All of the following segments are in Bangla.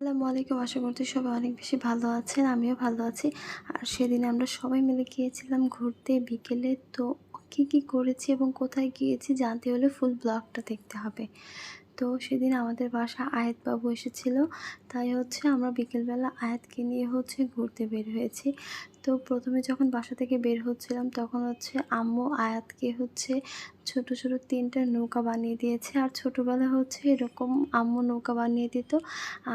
আসসালামু আলাইকুম। আশা করছি সবাই অনেক বেশি ভালো আছেন, আমিও ভালো আছি। আর সেদিন আমরা সবাই মিলে গিয়েছিলাম ঘুরতে বিকেলে। তো কী কী করেছি এবং কোথায় গিয়েছি জানতে হলে ফুল ব্লগটা দেখতে হবে। তো সেদিন আমাদের বাসা আয়াত বাবু এসেছিল। তাই হচ্ছে আমরা বিকেলবেলা আয়াতকে নিয়ে হচ্ছে ঘুরতে বের হয়েছি। তো প্রথমে যখন বাসা থেকে বের হচ্ছিলাম, তখন হচ্ছে আম্মু আয়াতকে হচ্ছে ছোট ছোট তিনটা নৌকা বানিয়ে দিয়েছে। আর ছোটোবেলা হচ্ছে এরকম আম্মু নৌকা বানিয়ে দিত।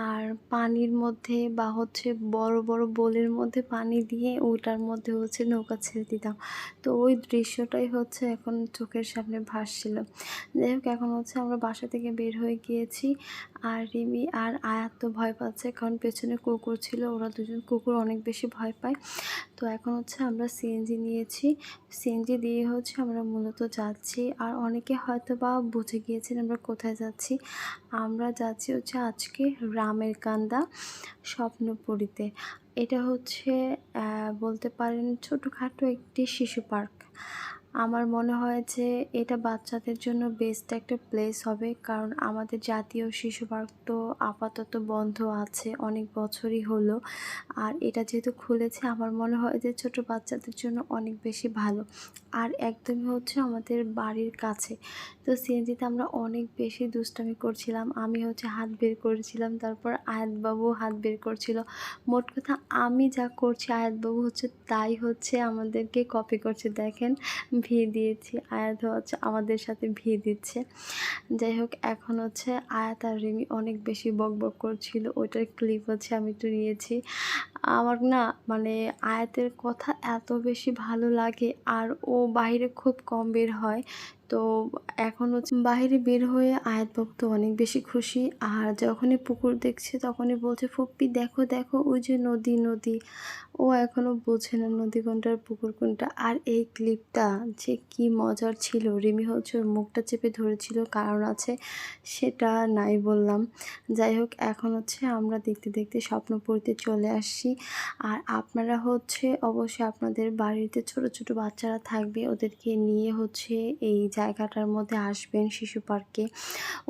আর পানির মধ্যে বা হচ্ছে বড় বড় বোলের মধ্যে পানি দিয়ে ওটার মধ্যে হচ্ছে নৌকা ছেড়ে দিতাম। তো ওই দৃশ্যটাই হচ্ছে এখন চোখের সামনে ভাসছিল। যাই হোক, এখন হচ্ছে আমরা বাসা থেকে বের হয়ে গিয়েছি। আর রিমি আর আয়াত তো ভয় পাচ্ছে, কারণ পেছনে কুকুর ছিল, ওরা দুজন কুকুর অনেক বেশি ভয় পায়। তো এখন হচ্ছে আমরা সিএনজি নিয়েছি। সিএনজি দিয়ে হচ্ছে আমরা মূলত যাচ্ছি, আর অনেকে হয়তো বা বুঝে গিয়েছেন আমরা কোথায় যাচ্ছি। আমরা যাচ্ছি হচ্ছে আজকে রামের কান্দা স্বপ্নপুরীতে। এটা হচ্ছে বলতে পারেন ছোটোখাটো একটি শিশু পার্ক। আমার মনে হয় যে এটা বাচ্চাদের জন্য বেস্ট একটা প্লেস হবে। কারণ আমাদের জাতীয় শিশু পার্ক তো আপাতত বন্ধ আছে, অনেক বছরই হলো। আর এটা যেহেতু খুলেছে, আমার মনে হয় যে ছোট বাচ্চাদের জন্য অনেক বেশি ভালো। আর একদমই হচ্ছে আমাদের বাড়ির কাছে। তো সিএনজিতে আমরা অনেক বেশি দুষ্টামি করছিলাম। আমি হচ্ছে হাত বের করেছিলাম, তারপর আয়াতবাবু হাত বের করছিল। মোট কথা আমি যা করছি আয়াতবাবু হচ্ছে তাই হচ্ছে আমাদেরকে কপি করছে। দেখেন ভি দিয়েছি, আয়াত হচ্ছে আমাদের সাথে ভিয়ে দিচ্ছে। যাই হোক, এখন হচ্ছে আয়াত আর রিমি অনেক বেশি বক বক করছিল, ওইটার ক্লিপ হচ্ছে আমি একটু নিয়েছি। আমার না মানে আয়াতের কথা এত বেশি ভালো লাগে আর ও বাইরে খুব কম বের হয়। তো এখন হচ্ছে বাইরে বের হয়ে আয়াত ভক্ত অনেক বেশি খুশি। আর যখনই পুকুর দেখছে তখনই বলছে, ফুপ্পি, দেখো দেখো, ওই যে নদী নদী। ও এখনও বোঝে না নদী কোনটার, পুকুর কোনটা। আর এই ক্লিপটা যে কি মজার ছিল, রিমি হচ্ছে ওর মুখটা চেপে ধরেছিল, কারণ আছে সেটা নাই বললাম। যাই হোক, এখন হচ্ছে আমরা দেখতে দেখতে স্বপ্ন পড়তে চলে আসছি। আর আপনারা হচ্ছে অবশ্যই আপনাদের বাড়িতে ছোট ছোট বাচ্চারা থাকবে, ওদেরকে নিয়ে হচ্ছে এই জায়গাটার মধ্যে আসবেন শিশু পার্কে।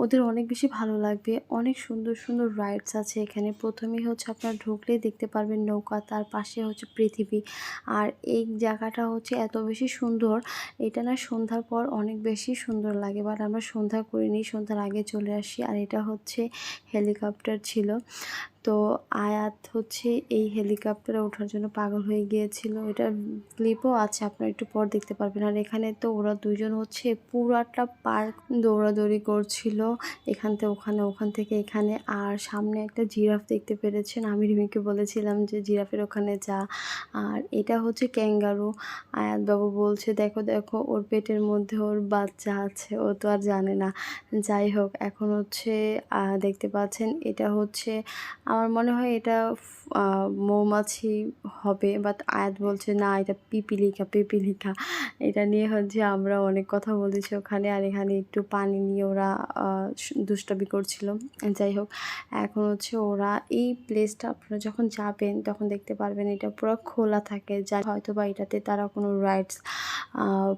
ওদের অনেক বেশি ভালো লাগবে। অনেক সুন্দর সুন্দর রাইডস আছে এখানে। প্রথমেই হচ্ছে আপনারা ঢুকলেই দেখতে পারবেন নৌকা, তার পাশে হচ্ছে পৃথিবী। আর এই জায়গাটা হচ্ছে এত বেশি সুন্দর, এটা না সন্ধ্যার পর অনেক বেশি সুন্দর লাগে। বাট আমরা সন্ধ্যা করিনি, সন্ধ্যার আগে চলে আসি। আর এটা হচ্ছে হেলিকপ্টার ছিল। তো আয়াত হচ্ছে এই হেলিকপ্টারে ওঠার জন্য পাগল হয়ে গিয়েছিল। এটার ক্লিপও আছে, আপনারা একটু পর দেখতে পারবেন। আর এখানে তো ওরা দুজন হচ্ছে পুরাটা পার্ক দৌড়াদৌড়ি করছিল। এখান থেকে ওখানে, ওখান থেকে এখানে। আর সামনে একটা জিরাফ দেখতে পেরেছেন। আমি রিমিকে বলেছিলাম যে জিরাফের ওখানে যা। আর এটা হচ্ছে ক্যাঙ্গারু। আয়াতবাবু বলছে, দেখো দেখো, ওর পেটের মধ্যে ওর বাচ্চা আছে। ও তো আর জানে না। যাই হোক, এখন হচ্ছে দেখতে পাচ্ছেন, এটা হচ্ছে আমার মনে হয় এটা মৌমাছি হবে বাট আয়াত বলছে, না, এটা পিপিলিকা পিপিলিকা। এটা নিয়ে হচ্ছে আমরা অনেক কথা বলেছি ওখানে, আর এখানে একটু পানি নিয়ে ওরা দুষ্টাবি করছিল। যাই হোক, এখন হচ্ছে ওরা এই প্লেসটা আপনারা যখন যাবেন, তখন দেখতে পারবেন এটা পুরো খোলা থাকে। যা হয়তো বা এটাতে তারা কোনো রাইডস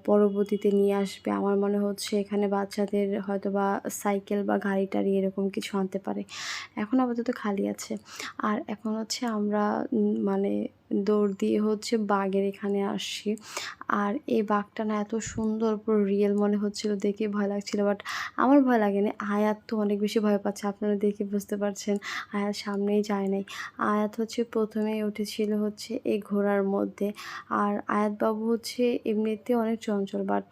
পরবর্তীতে নিয়ে আসবে। আমার মনে হচ্ছে এখানে বাচ্চাদের হয়তো বা সাইকেল বা গাড়ি টাড়ি এরকম কিছু আনতে পারে। এখন আপাতত খালি আছে। আর এখন হচ্ছে আমরা মানে দৌড় দিয়ে হচ্ছে বাঘের এখানে আসছি। আর এই বাঘটা না এত সুন্দর, পুরো রিয়েল মনে হচ্ছিল, দেখে ভয় লাগছিল। বাট আমার ভয় লাগেনি। আয়াত তো অনেক বেশি ভয় পাচ্ছে, আপনারা দেখে বুঝতে পারছেন। আয়াত সামনেই যায় নাই। আয়াত হচ্ছে প্রথমেই উঠেছিল হচ্ছে এই ঘোড়ার মধ্যে। আর আয়াত বাবু হচ্ছে এমনিতে অনেক চঞ্চল বাট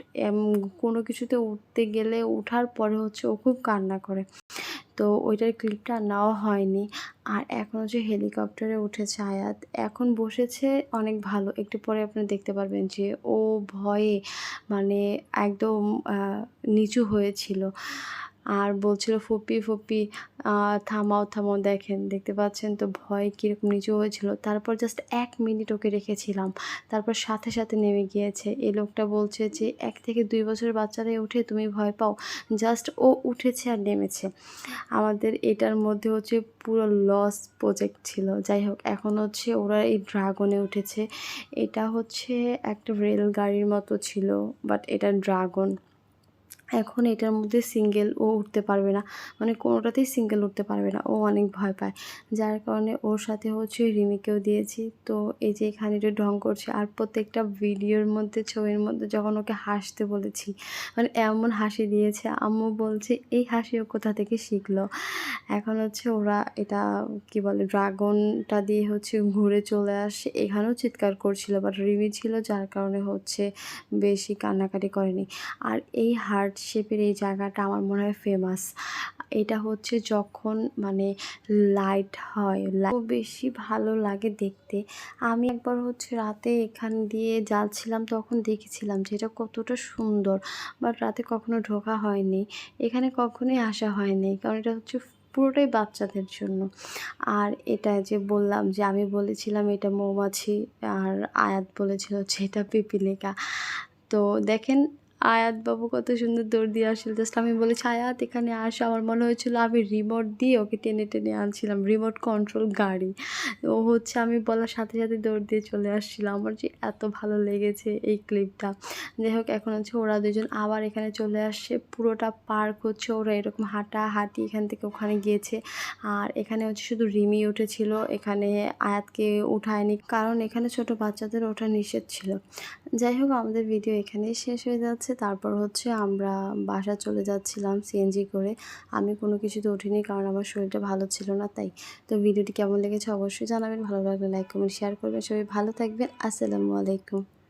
কোনো কিছুতে উঠতে গেলে উঠার পরে হচ্ছে ও খুব কান্না করে। তো ওইটার ক্লিপটা নেওয়া হয়নি। আর এখন হচ্ছে হেলিকপ্টারে উঠেছে আয়াত, এখন বসেছে অনেক ভালো। একটু পরে আপনি দেখতে পারবেন যে ও ভয়ে মানে একদম নিচু হয়েছিল। আর বলছিল, ফুপি ফুপি থামাও থামাও, দেখেন, দেখতে পাচ্ছেন তো ভয় কীরকম নিচু হয়েছিল। তারপর জাস্ট এক মিনিট ওকে রেখেছিলাম। তারপর সাথে সাথে নেমে গিয়েছে। এই লোকটা বলছে যে, এক থেকে দুই বছরের বাচ্চারাই উঠে তুমি ভয় পাও জাস্ট ও উঠেছে আর নেমেছে। আমাদের এটার মধ্যে হচ্ছে পুরো লস প্রজেক্ট ছিল। যাই হোক, এখন হচ্ছে ওরা এই ড্রাগনে উঠেছে। এটা হচ্ছে একটা রেলগাড়ির মতো ছিল বাট এটা ড্রাগন এখন এটার মধ্যে সিঙ্গেল ও উঠতে পারবে না। মানে কোনোটাতেই সিঙ্গেল উঠতে পারবে না। ও অনেক ভয় পায়। যার কারণে ওর সাথে হচ্ছে রিমিকেও দিয়েছি। তো এই যে এখানে একটু ঢং করছে। আর প্রত্যেকটা ভিডিওর মধ্যে, ছবির মধ্যে যখন ওকে হাসতে বলেছি মানে এমন হাসি দিয়েছে, আম্মু বলছে, এই হাসি ও কোথা থেকে শিখলো? এখন হচ্ছে ওরা এটা, কি বলে, ড্রাগনটা দিয়ে হচ্ছে ঘুরে চলে আসে। এখানেও চিৎকার করছিল বাট রিমি ছিল, যার কারণে হচ্ছে বেশি কান্নাকাটি করেনি। আর এই হার্ট শেপের এই জায়গাটা আমার মনে হয় ফেমাস এটা হচ্ছে যখন মানে লাইট হয় খুব বেশি ভালো লাগে দেখতে। আমি একবার হচ্ছে রাতে এখান দিয়ে যাচ্ছিলাম, তখন দেখেছিলাম যে এটা কতটা সুন্দর। বাট রাতে কখনো ঢোকা হয়নি, এখানে কখনোই আসা হয়নি, কারণ এটা হচ্ছে পুরোটাই বাচ্চাদের জন্য। আর এটা যে বললাম যে আমি বলেছিলাম এটা মৌমাছি আর আয়াত বলেছিল যে এটা পিপিলিকা। তো দেখেন আয়াত বাবু কত সুন্দর দৌড় দিয়ে আসছিল। জাস্ট আমি বলেছি, আয়াত, এখানে আসো। আমার মনে হয়েছিল, আমি রিমোট দিয়ে ওকে টেনে টেনে আনছিলাম, রিমোট কন্ট্রোল গাড়ি। ও হচ্ছে, আমি বলার সাথে সাথে দৌড় দিয়ে চলে আসছিল। আমার যে এত ভালো লেগেছে এই ক্লিপটা। যাই হোক, এখন হচ্ছে ওরা দুজন আবার এখানে চলে আসছে। পুরোটা পার্ক হচ্ছে, ওরা এরকম হাঁটা হাঁটি এখান থেকে ওখানে গিয়েছে। আর এখানে হচ্ছে শুধু রিমি উঠেছিল, এখানে আয়াতকে উঠায়নি, কারণ এখানে ছোট বাচ্চাদের ওঠা নিষেধ ছিল। যাই হোক, আমাদের ভিডিও এখানেই শেষ হয়ে যাচ্ছে। তারপর হচ্ছে আমরা বাসা চলে যাচ্ছিলাম সিএনজি করে। আমি কোনো কিছুতে উঠিনি কারণ আমার শরীরটা ভালো ছিল না, তাই। তো ভিডিওটি কেমন লেগেছে অবশ্যই জানাবেন। ভালো লাগলে লাইক কমেন্ট শেয়ার করবেন। সবাই ভালো থাকবেন। আসসালামু আলাইকুম।